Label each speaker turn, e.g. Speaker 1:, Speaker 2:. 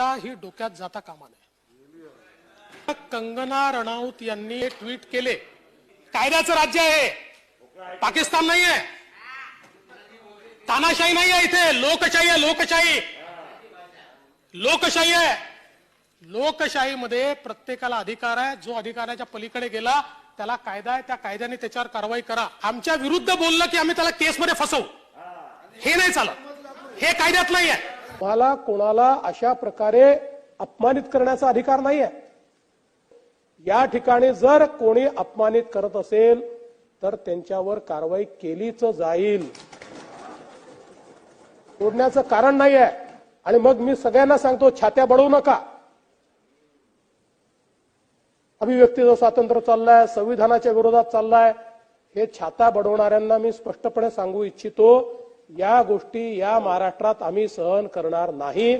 Speaker 1: दृष्ट्या ही डोक्यात जाता कामा नये. कंगना रणावत यांनी ट्विट केले. कायद्याचं राज्य आहे. पाकिस्तान नाही आहे तानाशाही नाही आहे इथे. लोकशाही आहे लोकशाही. लोकशाही आहे. लोकशाहीमध्ये प्रत्येकाला अधिकार आहे. जो अधिकाराच्या पलीकडे गेला त्याला कायदा आहे. त्या कायद्याने त्याच्यावर कारवाई करा. आमच्या विरुद्ध बोललं की आम्ही त्याला केसमध्ये फसवू. हे नाही चालत. हे कायद्यात नाही आहे मला कोणाला अशा प्रकारे अपमानित करण्याचा अधिकार नाही आहे या ठिकाणी जर कोणी अपमानित करत असेल तर त्यांच्यावर कारवाई केलीच जाईल. सोडण्याचं कारण नाही आहे आणि मग मी सगळ्यांना सांगतो छात्या बडवू नका. अभिव्यक्तीचं स्वातंत्र्य चाललंय संविधानाच्या विरोधात चाललाय हे छाता बडवणाऱ्यांना मी स्पष्टपणे सांगू इच्छितो या गोष्टी या महाराष्ट्रात आम्ही सहन करणार नाही.